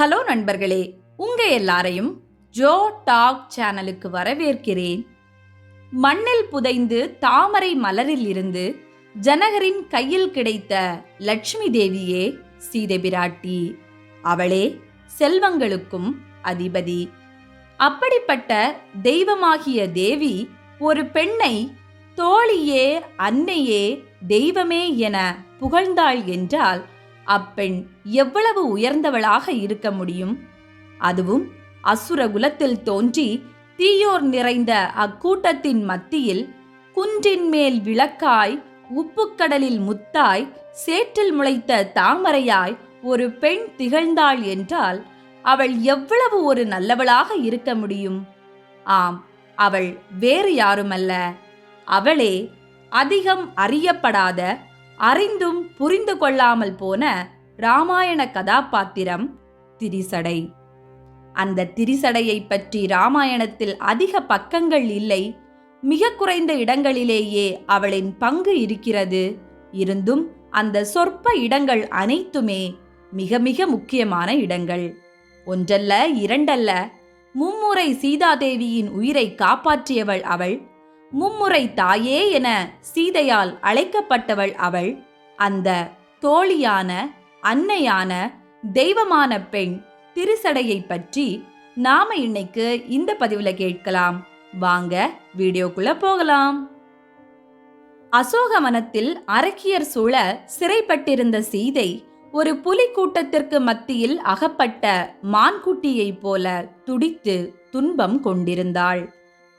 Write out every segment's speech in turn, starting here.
Hello நண்பர்களே உங்க எல்லாரையும் ஜோ டாக் சேனலுக்கு வரவேற்கிறேன். மண்ணில் புதைந்து தாமரை மலரில் இருந்து ஜனகரின் கையில் கிடைத்த லட்சுமி தேவியே சீதை பிராட்டி. அவளே செல்வங்களுக்கும் அதிபதி. அப்படிப்பட்ட தெய்வமாகிய தேவி ஒரு பெண்ணை தோழியே அன்னையே தெய்வமே என புகழ்ந்தாள் என்றால் அப்பெண் எவ்வளவு உயர்ந்தவளாக இருக்க முடியும்? அதுவும் அசுர குலத்தில் தோன்றி தீயோர் நிறைந்த அக்கூட்டத்தின் மத்தியில் குன்றின் மேல் விளக்காய் உப்புக்கடலில் முத்தாய் சேற்றில் முளைத்த தாமரையாய் ஒரு பெண் திகழ்ந்தாள் என்றால் அவள் எவ்வளவு ஒரு நல்லவளாக இருக்க முடியும்? ஆம் அவள் வேறு யாருமல்ல. அவளே அதிகம் அறியப்படாத அறிந்தும் புரிந்து கொள்ளாமல் போன ராமாயண கதாபாத்திரம் திரிசடை. அந்த திரிசடையை பற்றி ராமாயணத்தில் அதிக பக்கங்கள் இல்லை. மிக குறைந்த இடங்களிலேயே அவளின் பங்கு இருக்கிறது. இருந்தும் அந்த சொற்ப இடங்கள் அனைத்துமே மிக மிக முக்கியமான இடங்கள். ஒன்றல்ல இரண்டல்ல. மும்முறை சீதாதேவியின் உயிரை காப்பாற்றியவள் அவள் மும்முறை தாயே என சீதையால் அழைக்கப்பட்டவள் அவள். அந்த தோழியான அன்னையான தெய்வமான பெண் திருசடையை பற்றி நாம இன்னைக்கு இந்த பதிவுல கேட்கலாம். வாங்க வீடியோக்குள்ள போகலாம். அசோகவனத்தில் அரக்கியர் சூழ சிறைப்பட்டிருந்த சீதை ஒரு புலி கூட்டத்திற்கு மத்தியில் அகப்பட்ட மான்குட்டியைப் போல துடித்து துன்பம் கொண்டிருந்தாள்.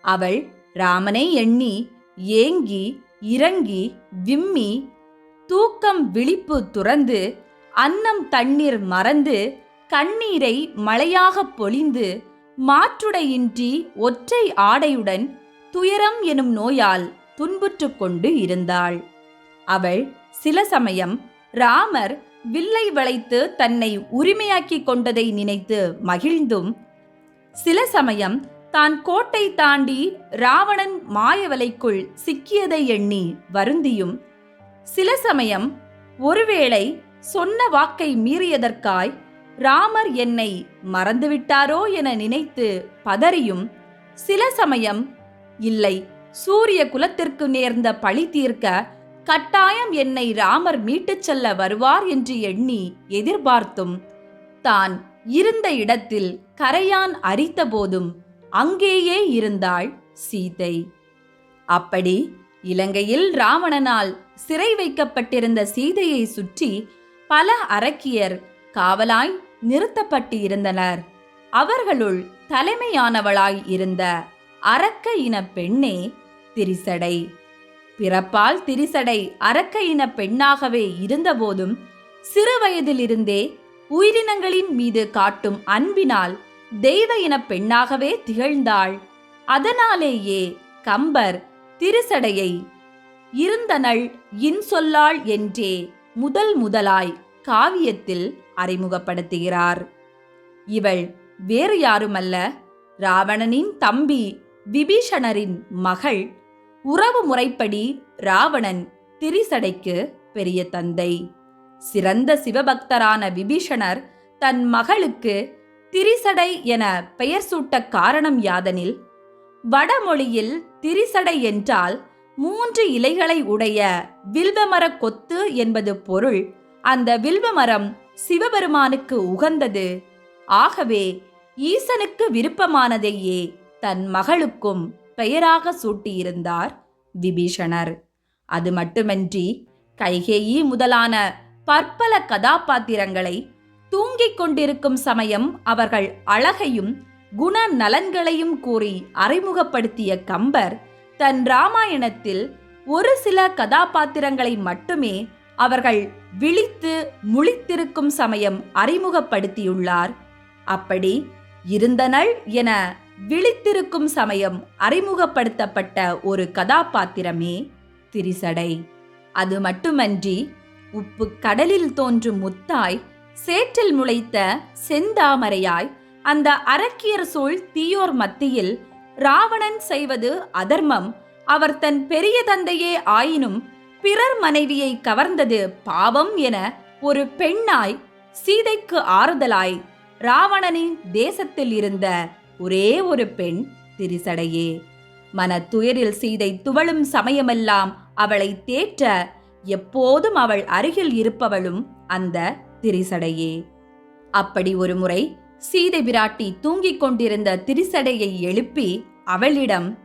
அவள் ராமனை எண்ணி ஏங்கி இறங்கி விம்மி தூக்கம் விழிப்பு துறந்து அன்னம் தண்ணீர் மறந்து கண்ணீரை மழையாகப் பொழிந்து மாற்றுடையின்றி ஒற்றை ஆடையுடன் துயரம் எனும் நோயால் துன்புற்றுக் கொண்டு இருந்தாள். அவள் சில சமயம் ராமர் வில்லை வளைத்து தன்னை உரிமையாக்கிக் கொண்டதை நினைத்து மகிழ்ந்தும் சில சமயம் தான் கோட்டை தாண்டி ராவணன் மாயவலைக்குள் சிக்கியதை எண்ணி வருந்தியும் சில சமயம் ஒருவேளை சொன்ன வாக்கை மீறியதற்காய் ராமர் என்னை மறந்துவிட்டாரோ என நினைத்து பதறியும் சில சமயம் இல்லை சூரிய குலத்திற்கு நேர்ந்த பழி தீர்க்க கட்டாயம் என்னை ராமர் மீட்டுச் செல்ல வருவார் என்று எண்ணி எதிர்பார்த்தும் தான் இருந்த இடத்தில் கரையான் அரித்த போதும் அங்கேயே இருந்தாள் சீதை. அப்படி இலங்கையில் ராவணனால் சிறை வைக்கப்பட்டிருந்த சீதையை சுற்றி பல அரக்கியர் காவலாய் நிறுத்தப்பட்டு இருந்தனர் அவர்களுள் தலைமையானவளாய் இருந்த அரக்க இன பெண்ணே திரிசடை. பிறப்பால் திரிசடை அரக்க இன பெண்ணாகவே இருந்தபோதும் சிறு வயதிலிருந்தே உயிரினங்களின் மீது காட்டும் அன்பினால் தெய்வ இன பெண்ணாகவே திகழ்ந்தாள். அதனாலேயே கம்பர் திருசடையை இருந்தனள் இன்சொல்லாள் என்றே முதல் முதலாய் காவியத்தில் அறிமுகப்படுத்துகிறார். இவள் வேறு யாருமல்ல. ராவணனின் தம்பி விபீஷணரின் மகள் உறவு முறைப்படி ராவணன் திரிசடைக்கு பெரிய தந்தை. சிறந்த சிவபக்தரான விபீஷணர் தன் மகளுக்கு திரிசடை என பெயர் சூட்ட காரணம் யாதனில் வடமொழியில் திரிசடை என்றால் மூன்று இலைகளை உடைய வில்வமர கொத்து என்பது பொருள். அந்த வில்வமரம் சிவபெருமானுக்கு உகந்தது. ஆகவே ஈசனுக்கு விருப்பமானதையே தன் மகளுக்கும் பெயராக சூட்டியிருந்தார் விபீஷணர். அது மட்டுமன்றி கைகேயி முதலான பற்பல கதாபாத்திரங்களை தூங்கிக் கொண்டிருக்கும் சமயம் அவர்கள் அழகையும் குண நலன்களையும் கூறி அறிமுகப்படுத்திய கம்பர் தன் ராமாயணத்தில் ஒரு சில கதாபாத்திரங்களை மட்டுமே அவர்கள் விழித்து முழித்திருக்கும் சமயம் அறிமுகப்படுத்தியுள்ளார். அப்படி இருந்தனள் என விழித்திருக்கும் சமயம் அறிமுகப்படுத்தப்பட்ட ஒரு கதாபாத்திரமே திரிசடை. அது மட்டுமன்றி உப்பு கடலில் தோன்றும் முத்தாய் சேற்றில் முளைத்த செந்தாமரையாய் அந்த அரக்கியர் சூழ் தீயோர் மத்தியில் ராவணன் செய்வது அதர்மம். அவர் தன் பெரிய தந்தையே ஆயினும் பிறர் மனைவியை கவர்ந்தது பாவம் என ஒரு பெண்ணாய் சீதைக்கு ஆறுதலாய் ராவணனின் தேசத்தில் இருந்த ஒரே ஒரு பெண் திரிசடையே. மனத்துயரில் சீதை துவளும் சமயமெல்லாம் அவளை தேற்ற எப்போதும் அவள் அருகில் இருப்பவளும் அந்த திரிசடையே. அப்படி ஒரு முறை சீதை பிராட்டி தூங்கிக் கொண்டிருந்த திரிசடையை எழுப்பி அவளிடம்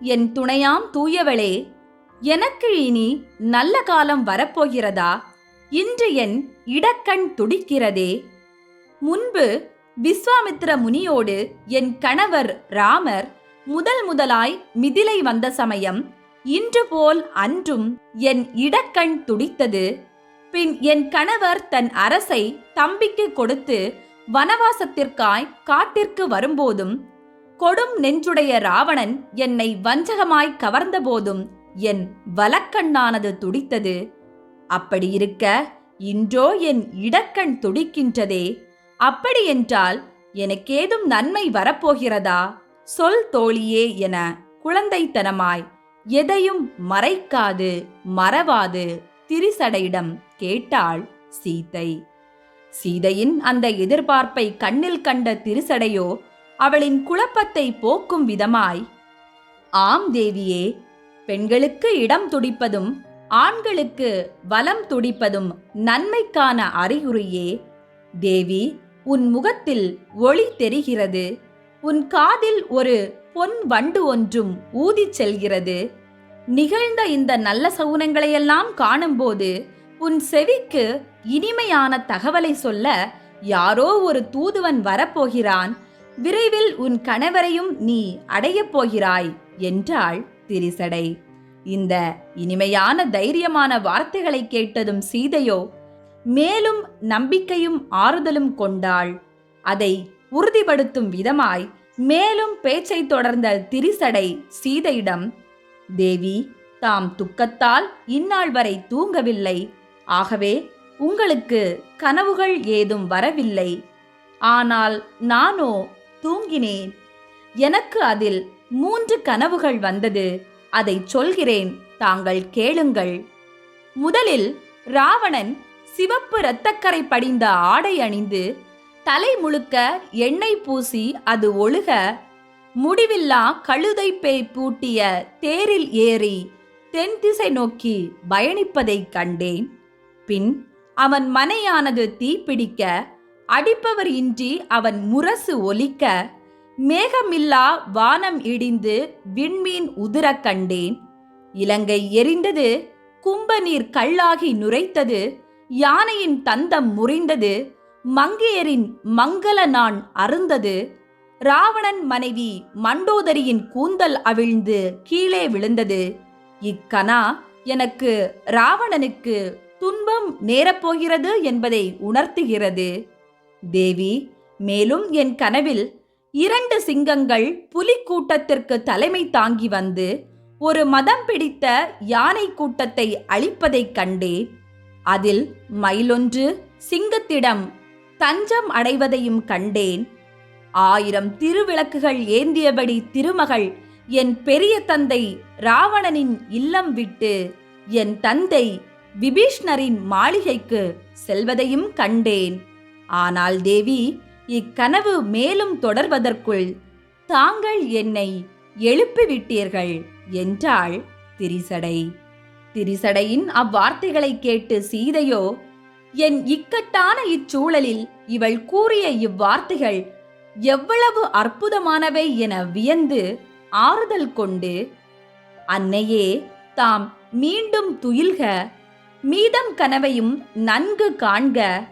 என் துணையாம் தூயவளே எனக்கு இனி நல்ல காலம் வரப்போகிறதா? இன்று என் இடக்கண் துடிக்கிறதே. முன்பு விஸ்வாமித்திர முனியோடு என் கணவர் ராமர் முதல் முதலாய் மிதிலை வந்த சமயம் இன்று போல் அன்றும் என் இடக்கண் துடித்தது. பின் என் கணவர் தன் அரசை தம்பிக்கு கொடுத்து வனவாசத்திற்காய் காட்டிற்கு வரும்போதும் கொடும் நெஞ்சுடைய ராவணன் என்னை வஞ்சகமாய் கவர்ந்தபோதும் என் வலக்கண்ணானது துடித்தது. அப்படி இருக்க இன்றோ என் இடக்கண் துடிக்கின்றதே. அப்படியென்றால் எனக்கேதும் நன்மை வரப்போகிறதா? சொல் தோழியே என குழந்தைத்தனமாய் எதையும் மறைக்காது மறவாது திரிசடையிடம் கேட்டாள் சீதை. சீதையின் அந்த எதிர்பார்ப்பை கண்ணில் கண்ட திருசடையோ அவளின் குழப்பத்தை போக்கும் விதமாய் ஆம் தேவியே பெண்களுக்கு இடம் துடிப்பதும் ஆண்களுக்கு வலம் துடிப்பதும் நன்மைக்கான அறிகுறியே. தேவி உன் முகத்தில் ஒளி தெரிகிறது. உன் காதில் ஒரு பொன் வண்டு ஒன்றும் ஊதிச் செல்கிறது. நிகழ்ந்த இந்த நல்ல சகுனங்களையெல்லாம் காணும்போது உன் செவிக்கு இனிமையான தகவலை சொல்ல யாரோ ஒரு தூதுவன் வரப்போகிறான். விரைவில் உன் கணவரையும் நீ அடையப் போகிறாய் என்றாள் திரிசடை. இந்த இனிமையான தைரியமான வார்த்தைகளை கேட்டதும் சீதையோ மேலும் நம்பிக்கையும் ஆறுதலும் கொண்டாள். அதை உறுதிப்படுத்தும் விதமாய் மேலும் பேச்சை தொடர்ந்த திரிசடை சீதையிடம் தேவி தாம் துக்கத்தால் இந்நாள் வரை தூங்கவில்லை. ஆகவே உங்களுக்கு கனவுகள் ஏதும் வரவில்லை. ஆனால் நானோ தூங்கினேன். எனக்கு அதில் மூன்று கனவுகள் வந்தது. அதை சொல்கிறேன் தாங்கள் கேளுங்கள். முதலில் ராவணன் சிவப்பு இரத்தக்கரை படிந்த ஆடை அணிந்து தலை முழுக்க எண்ணெய் பூசி அது ஒழுக முடிவில்லா கழுதை பேய் பூட்டிய தேரில் ஏறி தென் திசை நோக்கி பயணிப்பதைக் கண்டேன். பின் அவன் மனையானது தீப்பிடிக்க அடிப்பவர் இன்றி அவன் முரசு ஒலிக்க மேகமில்லா வானம் இடிந்து விண்மீன் உதிரக் கண்டேன். இலங்கை எரிந்தது கும்பநீர் கல்லாகி நுரைத்தது யானையின் தந்தம் முறிந்தது மங்கையரின் மங்கள நான் அருந்தது. ராவணன் மனைவி மண்டோதரியின் கூந்தல் அவிழ்ந்து கீழே விழுந்தது. இக்கனா எனக்கு ராவணனுக்கு துன்பம் நேரப்போகிறது என்பதை உணர்த்துகிறது. தேவி மேலும் என் கனவில் இரண்டு சிங்கங்கள் புலி கூட்டத்திற்கு தலைமை தாங்கி வந்து ஒரு மதம் பிடித்த யானை கூட்டத்தை அழிப்பதைக் கண்டேன். அதில் மயிலொன்று சிங்கத்திடம் தஞ்சம் அடைவதையும் கண்டேன். ஆயிரம் திருவிளக்குகள் ஏந்தியபடி திருமகள் என் பெரிய தந்தை ராவணனின் இல்லம் விட்டு என் தந்தை விபீஷ்ணரின் மாளிகைக்கு செல்வதையும் கண்டேன். ஆனால் தேவி இக்கனவு மேலும் தொடர்வதற்குள் தாங்கள் என்னை எழுப்பிவிட்டீர்கள் என்றாள் திரிசடை. திரிசடையின் அவ்வார்த்தைகளை கேட்டு சீதையோ என் இக்கட்டான இச்சூழலில் இவள் கூறிய இவ்வார்த்தைகள் எவ்வளவு அற்புதமானவை என வியந்து ஆறுதல் கொண்டு அன்னையே தாம் மீண்டும் துயில்க மீதம் கனவையும் நன்கு காண்க.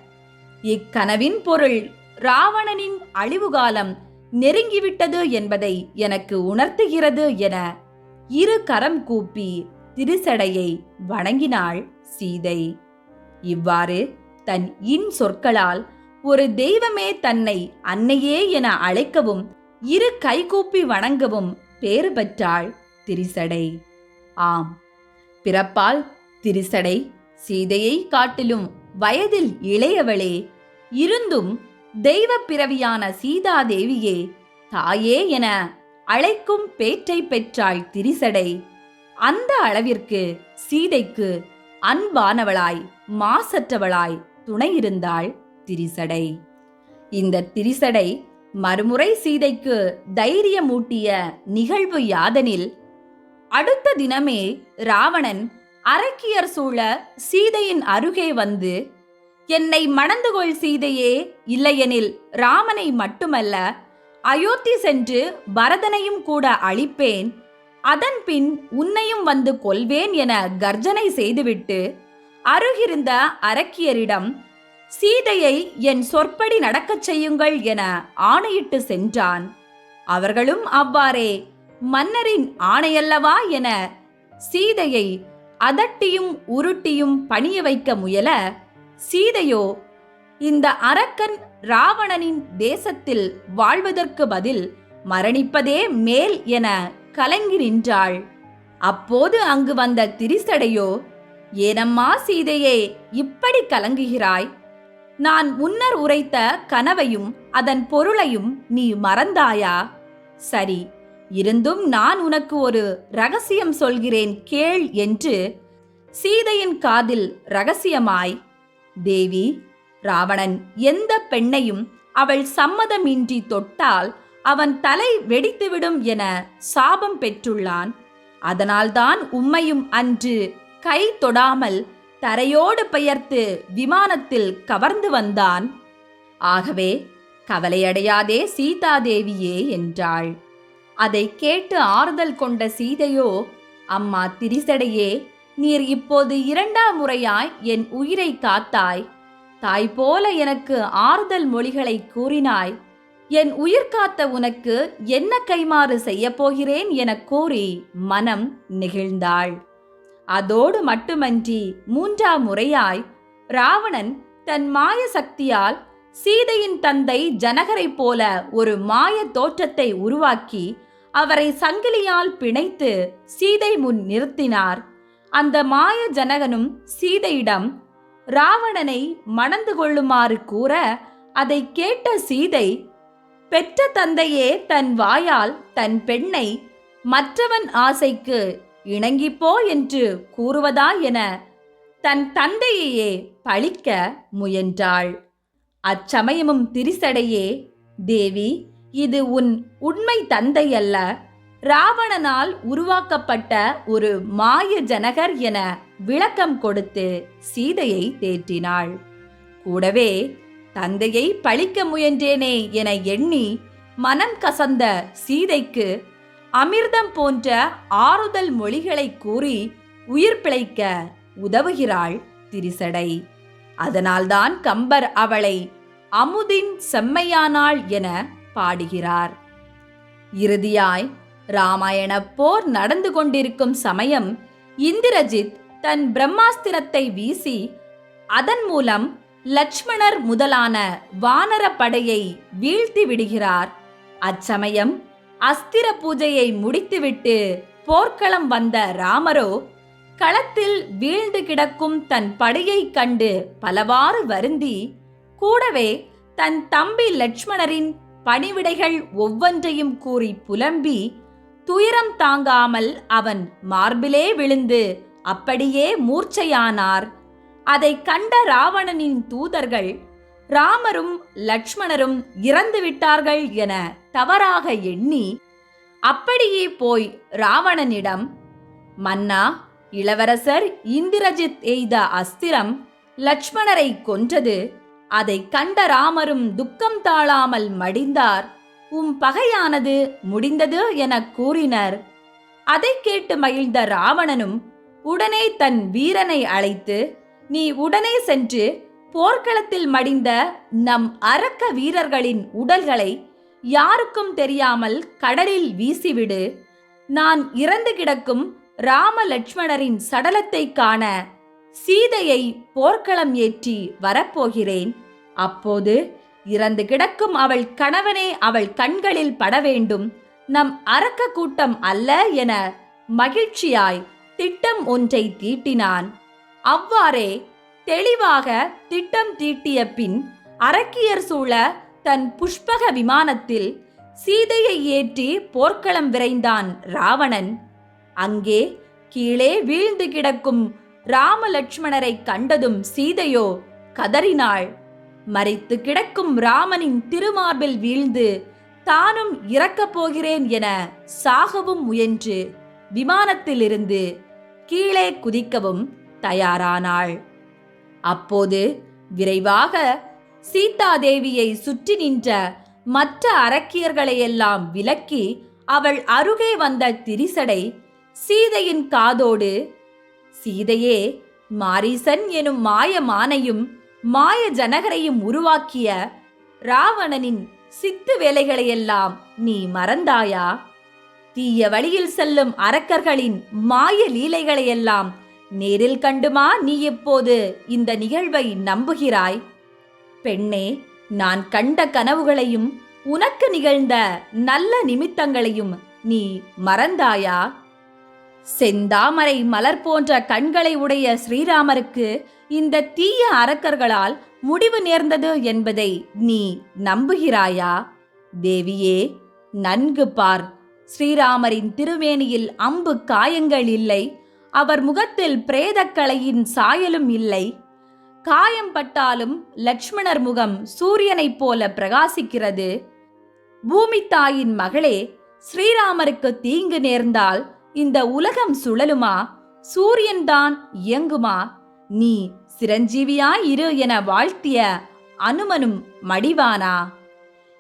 இக்கனவின் பொருள் ராவணனின் அழிவுகாலம் நெருங்கிவிட்டது என்பதை எனக்கு உணர்த்துகிறது என இரு கரம் கூப்பி திருசடையை வணங்கினாள் சீதை. இவ்வாறு தன் இன் சொற்களால் ஒரு தெய்வமே தன்னை அன்னையே என அழைக்கவும் இரு கைகூப்பி வணங்கவும் பேறு பெற்றாள் திரிசடை. ஆம் பிறப்பால் திரிசடை சீதையை காட்டிலும் வயதில் இளையவளே இருந்தும் தெய்வ பிறவியான சீதாதேவியே தாயே என அழைக்கும் பேற்றை பெற்றாள் திரிசடை. அந்த அளவிற்கு சீதைக்கு அன்பானவளாய் மாசற்றவளாய் துணையிருந்தாள் திரிசடை. இந்த திரிசடை மறுமுறை சீதைக்கு தைரியமூட்டிய நிகழ்வு யாதனில் அடுத்த தினமே ராவணன் அரக்கியர் சூழ சீதையின் அருகே வந்து என்னை மணந்து கொள் சீதையே இல்லையெனில் ராமனை மட்டுமல்ல அயோத்தி சென்று பரதனையும் கூட அழிப்பேன். அதன் பின் உன்னையும் வந்து கொல்வேன் என கர்ஜனை செய்துவிட்டு அருகிருந்த அரக்கியரிடம் சீதையை என் சொற்படி நடக்கச் செய்யுங்கள் என ஆணையிட்டு சென்றான். அவர்களும் அவ்வாறே மன்னரின் ஆணையல்லவா என சீதையை அதட்டியும் உருட்டியும் பணிய வைக்க முயல சீதையோ இந்த அரக்கன் ராவணனின் தேசத்தில் வாழ்வதற்கு பதில் மரணிப்பதே மேல் என கலங்கி நின்றாள். அப்போது அங்கு வந்த திரிசடையோ ஏனம்மா சீதையே இப்படி கலங்குகிறாய்? நான் முன்னர் உரைத்த கனவையும் அதன் பொருளையும் நீ மறந்தாயா? சரி இருந்தும் நான் உனக்கு ஒரு ரகசியம் சொல்கிறேன் கேள் என்று சீதையின் காதில் ரகசியமாய் தேவி ராவணன் எந்த பெண்ணையும் அவள் சம்மதமின்றி தொட்டால் அவன் தலை வெடித்துவிடும் என சாபம் பெற்றுள்ளான். அதனால்தான் உம்மையும் அன்று கை தொடாமல் தரையோடு பெயர்த்து விமானத்தில் கவர்ந்து வந்தான். ஆகவே கவலையடையாதே சீதாதேவியே என்றாள். அதை கேட்டு ஆறுதல் கொண்ட சீதையோ அம்மா திரிசடையே நீர் இப்போது இரண்டாம் முறையாய் என் உயிரை காத்தாய். தாய் போல எனக்கு ஆறுதல் மொழிகளை கூறினாய். என் உயிர் காத்த உனக்கு என்ன கைமாறு செய்யப் போகிறேன் எனக் கூறி மனம் நெகிழ்ந்தாள். அதோடு மட்டுமன்றி மூன்றாம் முறையாய் ராவணன் தன் மாய சக்தியால் சீதையின் தந்தை ஜனகரைப் போல ஒரு மாய தோற்றத்தை உருவாக்கி அவரை சங்கிலியால் பிணைத்து சீதை முன் நிறுத்தினார். அந்த மாய ஜனகனும் சீதையிடம் ராவணனை மணந்து கொள்ளுமாறு கூற அதை கேட்ட சீதை பெற்ற தந்தையே தன் வாயால் தன் பெண்ணை மற்றவன் ஆசைக்கு இணங்கிப்போ என்று கூறுவதா என தன் தந்தையையே பழிக்க முயன்றாள். அச்சமயமும் திரிசடையே தேவி இது உன் உண்மை தந்தை அல்ல ராவணனால் உருவாக்கப்பட்ட ஒரு மாய ஜனகர் என விளக்கம் கொடுத்து சீதையை தேற்றினாள். கூடவே தந்தையை பழிக்க முயன்றேனே என எண்ணி மனம் கசந்த சீதைக்கு அமிர்தம் போன்ற ஆறுதல் மொழிகளை கூறி உயிர் பிழைக்க உதவுகிறாள் திரிசடை. அதனால்தான் கம்பர் அவளை அமுதின் செம்மையானாள் என பாடுகிறார். இறுதியாய் ராமாயண போர் நடந்து கொண்டிருக்கும் சமயம் இந்திரஜித் தன் பிரம்மாஸ்திரத்தை வீசி அதன் மூலம் லட்சுமணர் முதலான வானர படையை வீழ்த்தி விடுகிறார். அச்சமயம் அஸ்திர பூஜையை முடித்துவிட்டு போர்க்களம் வந்த ராமரோ களத்தில் வீழ்ந்து கிடக்கும் தன் படையைக் கண்டு பலவாறு வருந்தி கூடவே தன் தம்பி லட்சுமணரின் பணிவிடைகள் ஒவ்வொன்றையும் கூறி புலம்பி துயரம் தாங்காமல் அவன் மார்பிலே விழுந்து அப்படியே மூர்ச்சையானார். அதை கண்ட ராவணனின் தூதர்கள் ராமரும் லட்சுமணரும் இறந்து விட்டார்கள் என தவறாக எண்ணி அப்படியே போய் ராவணனிடம் மன்னா இளவரசர் இந்திரஜித் எய்த அஸ்திரம் லட்சுமணரை கொன்றது. அதை கண்ட ராமரும் துக்கம் தாழாமல் மடிந்தார். உம் பகையானது முடிந்தது எனக் கூறினர். அதை கேட்டு மகிழ்ந்த ராவணனும் உடனே தன் வீரனை அழைத்து நீ உடனே சென்று போர்க்களத்தில் மடிந்த நம் அரக்க வீரர்களின் உடல்களை யாருக்கும் தெரியாமல் கடலில் வீசிவிடு. நான் இறந்து கிடக்கும் ராம லட்சுமணரின் சடலத்தை காண சீதையை போர்க்களம் ஏற்றி வரப்போகிறேன். அப்போது இறந்து கிடக்கும் அவள் கணவனே அவள் கண்களில் பட வேண்டும் நம் அரக்க கூட்டம் அல்ல என மகிழ்ச்சியாய் திட்டம் ஒன்றை தீட்டினான். அவ்வாறே தெளிவாக திட்டம் தீட்டிய பின் அரக்கியர் சூழ தன் புஷ்பக விமானத்தில் சீதையை ஏற்றி போர்க்களம் விரைந்தான் ராவணன். அங்கே கீழே வீழ்ந்து கிடக்கும் ராம லட்சுமணரை கண்டதும் சீதையோ கதறினாள். மறைத்து கிடக்கும் ராமனின் திருமார்பில் வீழ்ந்து தானும் இறக்கப் போகிறேன் என சாகவும் முயன்று விமானத்திலிருந்து கீழே குதிக்கவும் தயாரானாள். அப்போது விரைவாக சீதாதேவியை சுற்றி நின்ற மற்ற அரக்கியர்களையெல்லாம் விலக்கி அவள் அருகே வந்த திரிசடை சீதையின் காதோடு சீதையே மாரீசன் எனும் மாய மானையும் மாய ஜனகரையும் உருவாக்கிய ராவணனின் சித்து வேலைகளையெல்லாம் நீ மறந்தாயா? தீய வழியில் செல்லும் அரக்கர்களின் மாய லீலைகளையெல்லாம் நேரில் கண்டுமா நீ இப்போது இந்த நிகழ்வை நம்புகிறாய்? பெண்ணே நான் கண்ட கனவுகளையும் உனக்கு நிகழ்ந்த நல்ல நிமித்தங்களையும் நீ மறந்தாயா? செந்தாமரை மலர் போன்ற கண்களை உடைய ஸ்ரீராமருக்கு இந்த தீய அரக்கர்களால் முடிவு நேர்ந்தது என்பதை நீ நம்புகிறாயா? தேவியே நன்கு பார். ஸ்ரீராமரின் திருமேனியில் அம்பு காயங்கள் இல்லை. அவர் முகத்தில் பிரேதக்கலையின் சாயலும் இல்லை. காயம் பட்டாலும் லக்ஷ்மணர் முகம் சூரியனைப் போல பிரகாசிக்கிறது. பூமி தாயின் மகளே ஸ்ரீராமருக்கு தீங்கு நேர்ந்தால் இந்த உலகம் சுழலுமா? சூரியன்தான் இயங்குமா? நீ சிரஞ்சீவியாய் இரு என வாழ்த்திய அனுமனும் மடிவானா?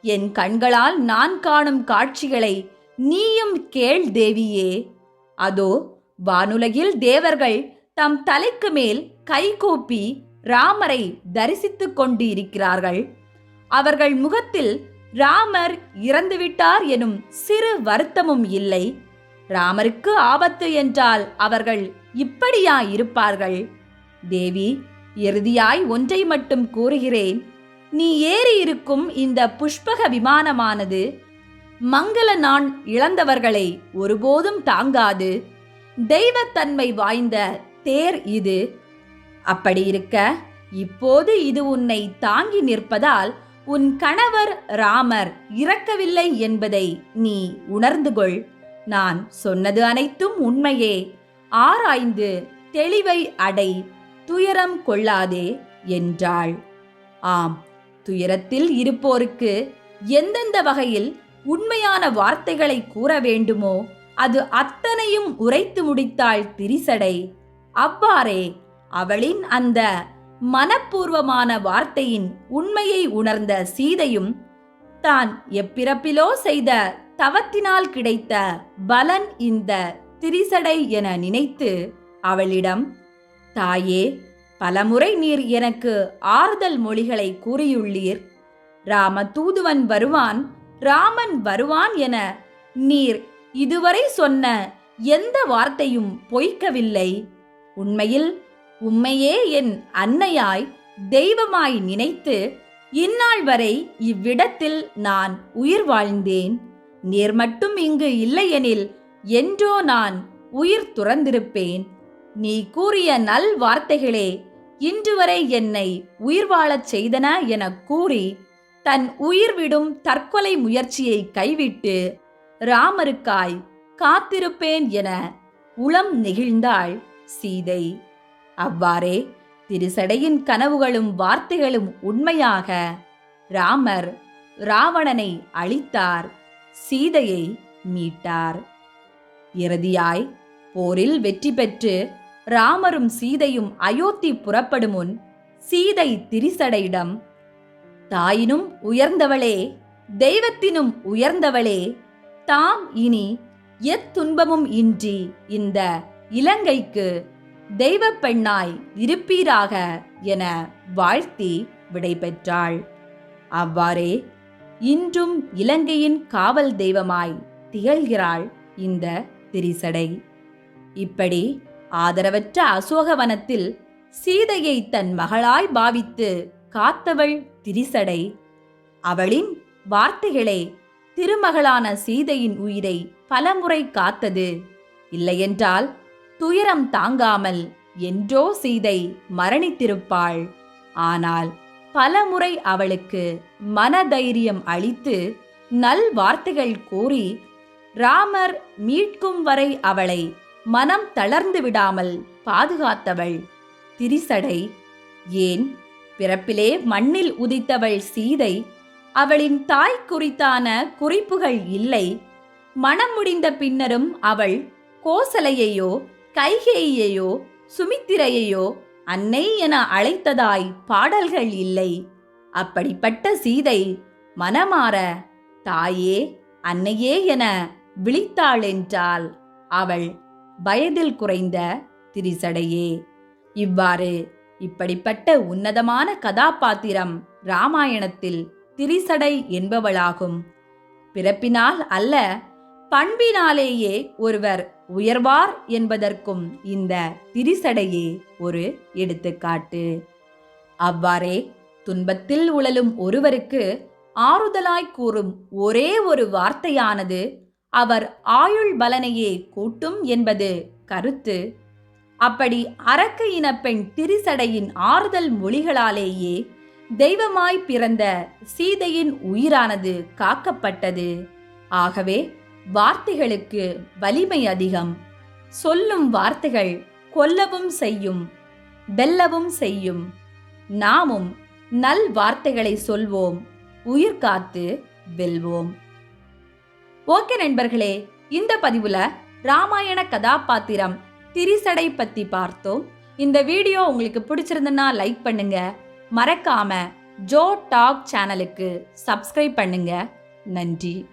என் கண்களால் நான் காணும் காட்சிகளை நீயும் கேள் தேவியே. அதோ வானுலகில் தேவர்கள் தம் தலைக்கு மேல் கைகூப்பி ராமரை தரிசித்துக் கொண்டு இருக்கிறார்கள் அவர்கள் முகத்தில் ராமர் இறந்துவிட்டார் எனும் சிறு வருத்தமும் இல்லை. ராமருக்கு ஆபத்து என்றால் அவர்கள் இப்படியா இருப்பார்கள் தேவி இறுதியாய் ஒன்றை மட்டும் கூறுகிறேன். நீ ஏறி இருக்கும் இந்த புஷ்பக விமானமானது மங்கள நான் இழந்தவர்களை ஒருபோதும் தாங்காது. தெய்வத்தன்மை வாய்ந்த தேர் இது. அப்படி இருக்க இப்போது இது உன்னை தாங்கி நிற்பதால் உன் கணவர் ராமர் இறக்கவில்லை என்பதை நீ உணர்ந்து கொள் நான் சொன்னது அனைத்தும் உண்மையே. ஆராய்ந்து தெளிவை அடை துயரம் கொள்ளாதே என்றாள். ஆம் துயரத்தில் இருப்போருக்கு எந்தெந்த வகையில் உண்மையான வார்த்தைகளை கூற வேண்டுமோ அது அத்தனையும் உரைத்து முடித்தாள் திரிசடை. அவ்வாறே அவளின் அந்த மனப்பூர்வமான வார்த்தையின் உண்மையை உணர்ந்த சீதையும் தான் எப்பிறப்பிலோ செய்த தவத்தினால் கிடைத்த பலன் இந்த திரிசடை என நினைத்து அவளிடம் தாயே பலமுறை நீர் எனக்கு ஆறுதல் மொழிகளை கூறியுள்ளீர். ராம தூதுவன் வருவான் ராமன் வருவான் என நீர் இதுவரை சொன்ன எந்த வார்த்தையும் பொய்க்கவில்லை. உண்மையில் உம்மையே என் அன்னையாய் தெய்வமாய் நினைத்து இந்நாள் வரை இவ்விடத்தில் நான் உயிர் வாழ்ந்தேன். நீர் மட்டும் இங்கு இல்லையெனில் என்றோ நான் உயிர் துறந்திருப்பேன். நீ கூறிய நல் வார்த்தைகளே இன்று வரை என்னை உயிர் வாழச் செய்தன எனக் கூறி தன் உயிர் விடும் தற்கொலை முயற்சியை கைவிட்டு ராமருக்காய் காத்திருப்பேன் என உளம் நெகிழ்ந்தாள் சீதை. அவ்வாறே திருசடையின் கனவுகளும் வார்த்தைகளும் உண்மையாக ராமர் ராவணனை அழித்தார். சீதையை மீட்டார். இறுதியாய் போரில் வெற்றி பெற்று ராமரும் சீதையும் அயோத்தி புறப்படும் முன் சீதை திரிசடையிடம் தாயினும் உயர்ந்தவளே தெய்வத்தினும் உயர்ந்தவளே தாம் இனி எத்துன்பமும் இன்றி இந்த இலங்கைக்கு தெய்வப் பெண்ணாய் இருப்பீராக என வாழ்த்தி விடைபெற்றாள். அவ்வாறே இன்றும் இலங்கையின் காவல் தெய்வமாய் திகழ்கிறாள் இந்த திரிசடை. இப்படி ஆதரவற்ற அசோகவனத்தில் சீதையை தன் மகளாய் பாவித்து காத்தவள் திரிசடை. அவளின் வார்த்தைகளே திருமகளான சீதையின் உயிரை பலமுறை காத்தது. இல்லையென்றால் துயரம் தாங்காமல் என்றோ சீதை மரணித்திருப்பாள். ஆனால் பலமுறை அவளுக்கு மனதைரியம் அளித்து நல் வார்த்தைகள் கூறி ராமர் மீட்கும் வரை அவளை மனம் தளர்ந்து விடாமல் பாதுகாத்தவள் திரிசடை. ஏன்? பிறப்பிலே மண்ணில் உதித்தவள் சீதை. அவளின் தாய் குறித்தான குறிப்புகள் இல்லை. மனம் முடிந்த பின்னரும் அவள் கோசலையையோ கைகேயையோ சுமித்திரையையோ அன்னை என அழைத்ததாய் பாடல்கள் இல்லை. அப்படிப்பட்ட சீதை மனமாற தாயே அன்னையே என விழித்தாள் என்றால் அவள் வயதில் குறைந்த திரிசடையே. இவ்வாறு இப்படிப்பட்ட உன்னதமான கதாபாத்திரம் ராமாயணத்தில் திரிசடை என்பவளாகும். பிறப்பினால் அல்ல பண்பினாலேயே ஒருவர் உயர்வார் என்பதற்கும் இந்த திரிசடையே ஒரு எடுத்துக்காட்டு. அவ்வாறே துன்பத்தில் உழலும் ஒருவருக்கு ஆறுதலாய் கூறும் ஒரே ஒரு வார்த்தையானது அவர் ஆயுள் பலனையே கூட்டும் என்பது கருத்து. அப்படி அரக்க இனப்பெண் திரிசடையின் ஆறுதல் மொழிகளாலேயே தெய்வமாய் பிறந்த சீதையின் உயிரானது காக்கப்பட்டது. ஆகவே வார்த்தைகளுக்கு வலிமை அதிகம். சொல்லும் வார்த்தைகள் கொல்லவும் செய்யும் வெல்லவும் செய்யும். நாமும் நல் வார்த்தைகளை சொல்வோம் உயிர் காத்து வெல்வோம். ஓகே நண்பர்களே இந்த பதிவுல ராமாயண கதாபாத்திரம் திரிசடை பத்தி பார்த்தோம். இந்த வீடியோ உங்களுக்கு பிடிச்சிருந்ததுன்னா லைக் பண்ணுங்க. மறக்காம ஜோ டாக் சேனலுக்கு சப்ஸ்கிரைப் பண்ணுங்க. நன்றி.